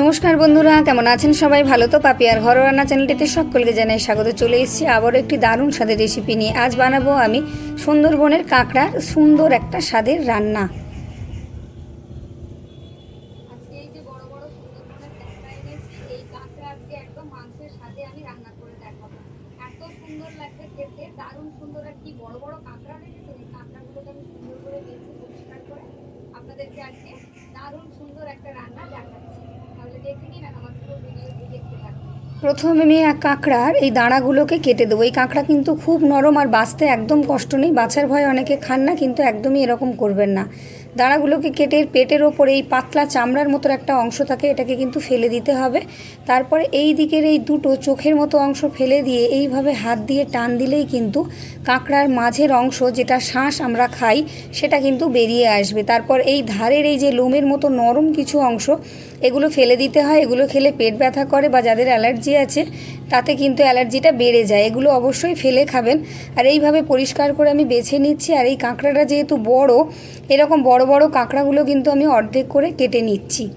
নমস্কার বন্ধুরা, কেমন আছেন সবাই? ভালো তো? পাপিয়ার ঘর রান্না চ্যানেলটিতে সকলকে জানাই স্বাগত। চলে এসেছি আবারও একটি দারুণ স্বাদের রেসিপি নিয়ে। আজ বানাবো আমি সুন্দরবনের কাঁকড়ার সুন্দর একটা স্বাদের রান্না। আর আপনাদেরকে আজকে দারুণ সুন্দর একটা রান্না প্রথমে আমি এক কাঁকড়ার এই দাঁড়াগুলোকে কেটে দেবো। এই কাঁকড়া কিন্তু খুব নরম আর বাঁচতে একদম কষ্ট নেই। বাছার ভয় অনেকে খান না, কিন্তু একদমই এরকম করবেন না। দাঁড়াগুলোকে কেটে পেটের ওপরে এই পাতলা চামড়ার মতো একটা অংশ থাকে, এটাকে কিন্তু ফেলে দিতে হবে। তারপরে এই দিকের এই দুটো চোখের মতো অংশ ফেলে দিয়ে এইভাবে হাত দিয়ে টান দিলেই কিন্তু কাঁকড়ার মাঝের অংশ যেটা শ্বাস আমরা খাই, সেটা কিন্তু বেরিয়ে আসবে। তারপর এই ধারের এই যে লোমের মতো নরম কিছু অংশ, এগুলো ফেলে দিতে হয়। এগুলো খেলে পেট ব্যথা করে বা যাদের অ্যালার্জি আছে, তাতে কিন্তু অ্যালার্জিটা বেড়ে যায়। এগুলো অবশ্যই ফেলে খাবেন। আর এইভাবে পরিষ্কার করে আমি বেছে নিচ্ছি। আর এই কাঁকড়াটা যেহেতু বড় এরকম বড় বড় কাঁকড়াগুলো কিন্তু আমি অর্ধেক করে কেটে নিচ্ছি।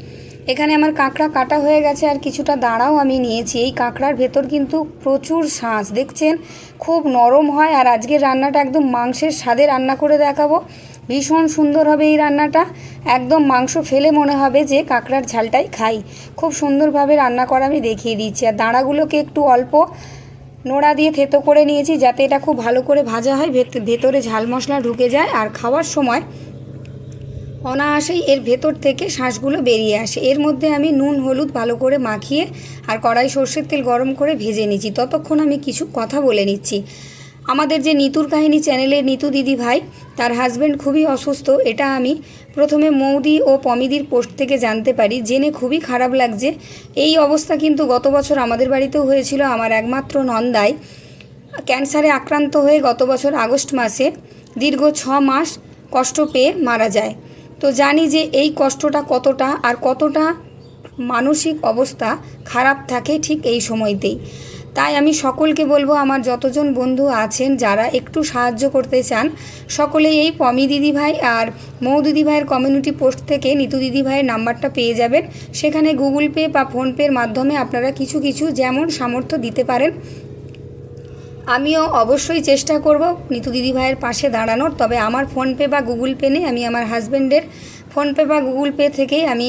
এখানে আমার কাঁকড়া কাটা হয়ে গেছে আর কিছুটা দাঁড়াও আমি নিয়েছি। এই কাঁকড়ার ভেতর কিন্তু প্রচুর শাঁস, দেখছেন? খুব নরম হয় আর আজকের রান্নাটা একদম মাংসের স্বাদে রান্না করে দেখাবো। ভীষণ সুন্দর হবে এই রান্নাটা। একদম মাংস ফেলে মনে হবে যে কাঁকড়ার ঝালটাই খাই। খুব সুন্দরভাবে রান্না করা আমি দেখিয়ে দিচ্ছি। আর দাঁড়াগুলোকে একটু অল্প নোড়া দিয়ে থেতো করে নিয়েছি যাতে এটা খুব ভালো করে ভাজা হয়, ভেত- ভেতরে ঝাল মশলা ঢুকে যায়। আর খাওয়ার সময় অনায়াসেই এর ভেতর থেকে শ্বাসগুলো বেরিয়ে আসে। এর মধ্যে আমি নুন, হলুদ ভালো করে মাখিয়ে আর কড়াই সর্ষের তেল গরম করে ভেজে নিচ্ছি। ততক্ষণ আমি কিছু কথা বলে নিচ্ছি। আমাদের যে নিতুর কাহিনী চ্যানেলের নিতু দিদি ভাই, তার হাজব্যান্ড খুবই অসুস্থ, এটা আমি প্রথমে মৌদি ও পমিদির পোস্ট থেকে জানতে পারি। জেনে খুবই খারাপ লাগছে। এই অবস্থা কিন্তু গত বছর আমাদের বাড়িতেও হয়েছিল। আমার একমাত্র নন্দায় ক্যান্সারে আক্রান্ত হয়ে গত বছর আগস্ট মাসে দীর্ঘ ছ মাস কষ্ট পেয়ে মারা যায়। তো জানি যে এই কষ্টটা কতটা আর কতটা মানসিক অবস্থা খারাপ থাকে ঠিক এই সময়তেই। তাই আমি সকলকে বলব, আমার যতজন বন্ধু আছেন, যারা একটু সাহায্য করতে চান, সকলেই এই পমি দিদি ভাই আর মৌ দিদি ভাইয়ের কমিউনিটি পোস্ট থেকে নিতু দিদি ভাইয়ের নাম্বারটা পেয়ে যাবেন। সেখানে গুগল পে বা ফোনপের মাধ্যমে আপনারা কিছু কিছু যেমন সামর্থ্য দিতে পারেন আমিও অবশ্যই চেষ্টা করব নিতু দিদি ভাইয়ের পাশে দাঁড়ানোর। তবে আমার ফোনপে বা গুগল পে নেই, আমি আমার হাজব্যান্ডের ফোনপে বা গুগল পে থেকেই আমি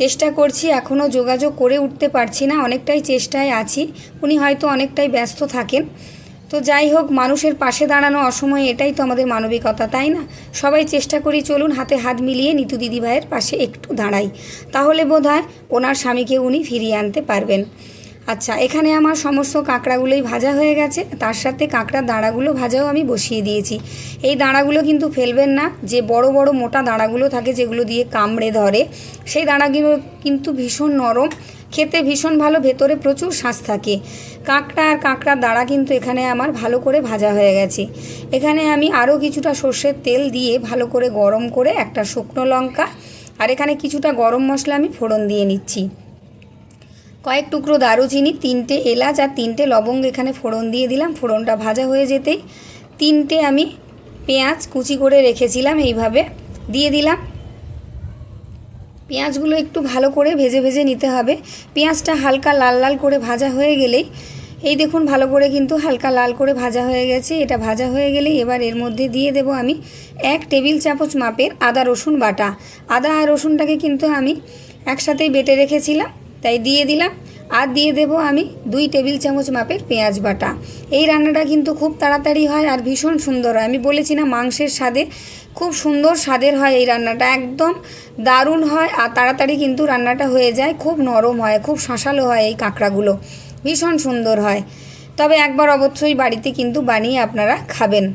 চেষ্টা করছি এখনও যোগাযোগ করে উঠতে পারছি না, অনেকটাই চেষ্টায় আছি, উনি হয়তো অনেকটাই ব্যস্ত থাকেন। তো যাই হোক, মানুষের পাশে দাঁড়ানো অসময়ে এটাই তো আমাদের মানবিকতা, তাই না? সবাই চেষ্টা করি চলুন হাতে হাত মিলিয়ে নিতু দিদি ভাইয়ের পাশে একটু দাঁড়াই। তাহলে বোধ হয় ওনার স্বামীকে উনি ফিরিয়ে আনতে পারবেন। আচ্ছা এখানে আমার সমস্ত কাঁকড়াগুলোই ভাজা হয়ে গেছে। তার সাথে কাঁকড়ার দাঁড়াগুলো ভাজাও আমি বসিয়ে দিয়েছি। এই দাঁড়াগুলো কিন্তু ফেলবেন না। যে বড় বড়, মোটা দাঁড়াগুলো থাকে যেগুলো দিয়ে কামড়ে ধরে, সেই দাঁড়াগুলো কিন্তু ভীষণ নরম। খেতে ভীষণ ভালো, ভেতরে প্রচুর শ্বাস থাকে। কাঁকড়া আর কাঁকড়ার দাঁড়া কিন্তু এখানে আমার ভালো করে ভাজা হয়ে গেছে। এখানে আমি আরও কিছুটা সর্ষের তেল দিয়ে ভালো করে গরম করে একটা শুকনো লঙ্কা, আর এখানে কিছুটা গরম মশলা আমি ফোড়ন দিয়ে নিচ্ছি। কয়েক টুকরো দারুচিনি, তিনটে এলাচ আর তিনটে লবঙ্গ এখানে ফোড়ন দিয়ে দিলাম। ফোড়নটা ভাজা হয়ে যেতেই তিনটে আমি পেঁয়াজ কুচি করে রেখেছিলাম, এইভাবে দিয়ে দিলাম। পেঁয়াজগুলো একটু ভালো করে ভেজে ভেজে নিতে হবে। পেঁয়াজটা হালকা লাল লাল করে ভাজা হয়ে গেলেই, এই দেখুন ভালো করে কিন্তু হালকা লাল করে ভাজা হয়ে গেছে। এটা ভাজা হয়ে গেলেই এবার এর মধ্যে দিয়ে দেব আমি এক টেবিল চামচ মাপের আদা রসুন বাটা। আদা আর রসুনটাকে কিন্তু আমি একসাথেই বেটে রেখেছিলাম। তাই দিয়ে দিলাম। আর দিয়ে দেব আমি দুই টেবিল চামচ মাপের পেঁয়াজ বাটা। এই রান্নাটা কিন্তু খুব তাড়াতাড়ি হয় আর ভীষণ সুন্দর হয়। আমি বলেছি না মাংসের স্বাদে খুব সুন্দর স্বাদের হয় এই রান্নাটা। একদম দারুণ হয় আর তাড়াতাড়ি কিন্তু রান্নাটা হয়ে যায়। খুব নরম হয়, খুব শাঁসালো হয় এই কাঁকড়াগুলো। ভীষণ সুন্দর হয়। তবে একবার অবশ্যই বাড়িতে কিন্তু বানিয়ে আপনারা খাবেন।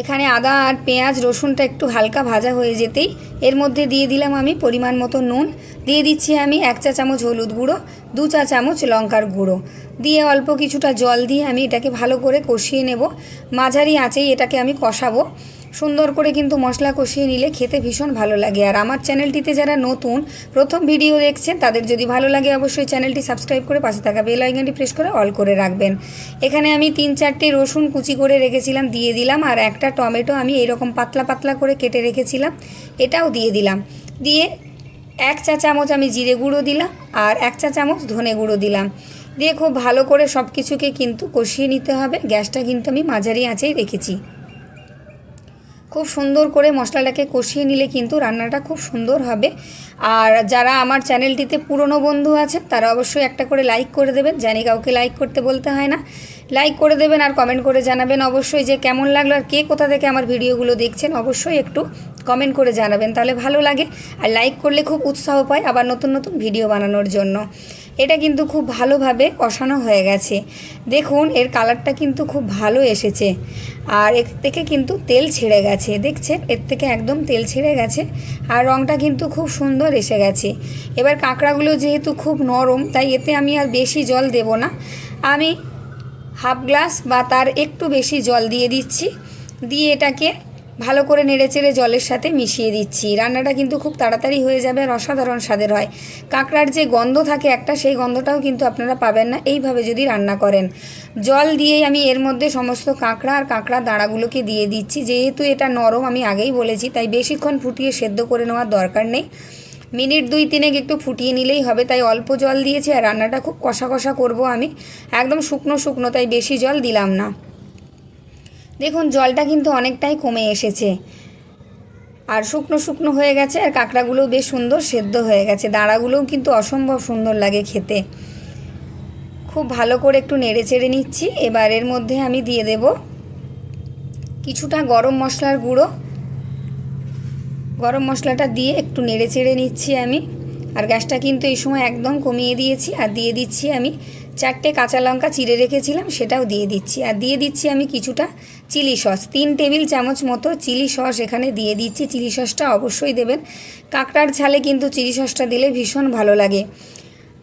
এখানে আদা আর পেঁয়াজ, রসুনটা একটু হালকা ভাজা হয়ে যেতেই এর মধ্যে দিয়ে দিলাম আমি পরিমাণ মতো নুন। দিয়ে দিচ্ছি আমি এক চা চামচ হলুদ গুঁড়ো, দু চা চামচ লঙ্কার গুঁড়ো। দিয়ে অল্প কিছুটা জল দিয়ে আমি এটাকে ভালো করে কষিয়ে নেব। মাঝারি আঁচেই এটাকে আমি কষাবো। সুন্দর করে কিন্তু মশলা কষিয়ে নিলে খেতে ভীষণ ভালো লাগে। আর আমার চ্যানেলটিতে যারা নতুন, প্রথম ভিডিও দেখছেন, তাদের যদি ভালো লাগে অবশ্যই চ্যানেলটি সাবস্ক্রাইব করে পাশে থাকা বেল আইকনটি প্রেস করে অল করে রাখবেন। এখানে আমি তিন চারটে রসুন কুচি করে রেখেছিলাম, দিয়ে দিলাম, আর একটা টমেটো আমি এরকম পাতলা পাতলা করে কেটে রেখেছিলাম, এটাও দিয়ে দিলাম। দিয়ে এক চা চামচ আমি জিরে গুঁড়ো দিলাম, আর এক চা চামচ ধনে গুঁড়ো দিলাম। দিয়ে খুব ভালো করে সব কিছুকে কিন্তু কষিয়ে নিতে হবে। গ্যাসটা কিন্তু আমি মাঝারি আঁচেই রেখেছি। খুব সুন্দর করে মশলাটাকে কষিয়ে নিলে কিন্তু রান্নাটা খুব সুন্দর হবে। আর যারা আমার চ্যানেলটিতে পুরনো বন্ধু আছেন, তারা অবশ্যই একটা করে লাইক করে দেবেন। জানি কাউকে লাইক করতে বলতে হয় না। লাইক করে দেবেন আর কমেন্ট করে জানাবেন অবশ্যই যে কেমন লাগল আর কে কোথা থেকে আমার ভিডিওগুলো দেখছেন, অবশ্যই একটু কমেন্ট করে জানাবেন। তাহলে ভালো লাগে। আর লাইক করলে খুব উৎসাহ পায় আবার নতুন নতুন ভিডিও বানানোর জন্য। এটা কিন্তু খুব ভালোভাবে কষানো হয়ে গেছে। দেখুন, এর কালারটা কিন্তু খুব ভালো এসেছে। আর এর থেকে কিন্তু তেল ছেড়ে গেছে। দেখছেন? এর থেকে একদম তেল ছেড়ে গেছে। আর রঙটা কিন্তু খুব সুন্দর এসে গেছে। এবার কাঁকড়াগুলো যেহেতু খুব নরম, তাই এতে আমি আর বেশি জল দেব না। আমি হাফ গ্লাস বা তার একটু বেশি জল দিয়ে দিচ্ছি। দিয়ে এটাকে ভালো করে নেড়েচেড়ে জলের সাথে মিশিয়ে দিচ্ছি। রান্নাটা কিন্তু খুব তাড়াতাড়ি হয়ে যাবে আর অসাধারণ স্বাদের হয়। কাঁকড়ার যে গন্ধ থাকে একটা, সেই গন্ধটাও কিন্তু আপনারা পাবেন না। এইভাবে যদি রান্না করেন। জল দিয়েই আমি এর মধ্যে সমস্ত কাঁকড়া আর কাঁকড়া দাঁড়াগুলোকে দিয়ে দিচ্ছি। যেহেতু এটা নরম, আমি আগেই বলেছি, তাই বেশিক্ষণ ফুটিয়ে সেদ্ধ করে নেওয়ার দরকার নেই। মিনিট দুই তিনেক একটু ফুটিয়ে নিলেই হবে, তাই অল্প জল দিয়েছি আর রান্নাটা খুব কষা কষা করব আমি। একদম শুকনো শুকনো, তাই বেশি জল দিলাম না। দেখুন, জলটা কিন্তু অনেকটাই কমে এসেছে। আর শুকনো শুকনো হয়ে গেছে, আর কাঁকড়াগুলোও বেশ সুন্দর সেদ্ধ হয়ে গেছে। দাঁড়াগুলোও কিন্তু অসম্ভব সুন্দর লাগে খেতে। খুব ভালো করে একটু নেড়ে চেড়ে নিচ্ছি। এবার এর মধ্যে আমি দিয়ে দেব কিছুটা গরম মশলার গুঁড়ো। গরম মশলাটা দিয়ে একটু নেড়ে চেড়ে নিচ্ছি আমি। আর গ্যাসটা কিন্তু এই সময় একদম কমিয়ে দিয়েছি। আর দিয়ে দিচ্ছি আমি চারটে কাঁচা লঙ্কা চিড়ে রেখেছিলাম, সেটাও দিয়ে দিচ্ছি। আর দিয়ে দিচ্ছি আমি কিছুটা চিলি সস। তিন টেবিল চামচ মতো চিলি সস এখানে দিয়ে দিচ্ছি। চিলি সসটা অবশ্যই দেবেন। কাঁকড়ার ঝালে কিন্তু চিলি সসটা দিলে ভীষণ ভালো লাগে।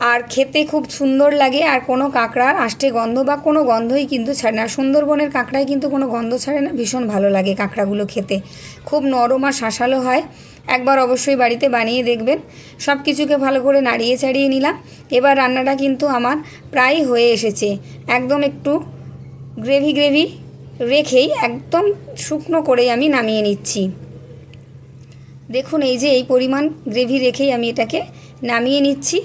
আর খেতে খুব সুন্দর লাগে। আর কোনো কাঁকড়ার আষ্টে গন্ধ বা কোনো গন্ধই কিন্তু ছাড়ে না। সুন্দরবনের কাঁকড়ায় কিন্তু কোনো গন্ধ ছাড়ে না। ভীষণ ভালো লাগে কাঁকড়াগুলো খেতে। খুব নরম আর শাঁসালো হয়। একবার অবশ্যই বাড়িতে বানিয়ে দেখবেন। সব কিছুকে ভালো করে নাড়িয়ে ছাড়িয়ে নিলাম। এবার রান্নাটা কিন্তু আমার প্রায় হয়ে এসেছে। একদম একটু গ্রেভি গ্রেভি রেখেই একদম শুকনো করেই আমি নামিয়ে নিচ্ছি। দেখুন, এই যে এই পরিমাণ গ্রেভি রেখেই আমি এটাকে নামিয়ে নিচ্ছি।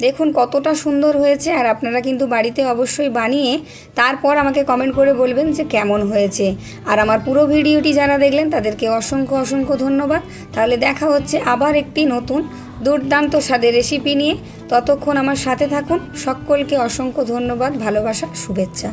দেখুন কতটা সুন্দর হয়েছে আর আপনারা কিন্তু বাড়িতে অবশ্যই বানিয়ে তারপর আমাকে কমেন্ট করে বলবেন যে কেমন হয়েছে। আর আমার পুরো ভিডিওটি যারা দেখলেন তাদেরকে অসংখ্য অসংখ্য ধন্যবাদ। তাহলে দেখা হচ্ছে আবার একটি নতুন দুর্দান্ত স্বাদের রেসিপি নিয়ে। ততক্ষণ আমার সাথে থাকুন। সকলকে অসংখ্য ধন্যবাদ, ভালোবাসা, শুভেচ্ছা।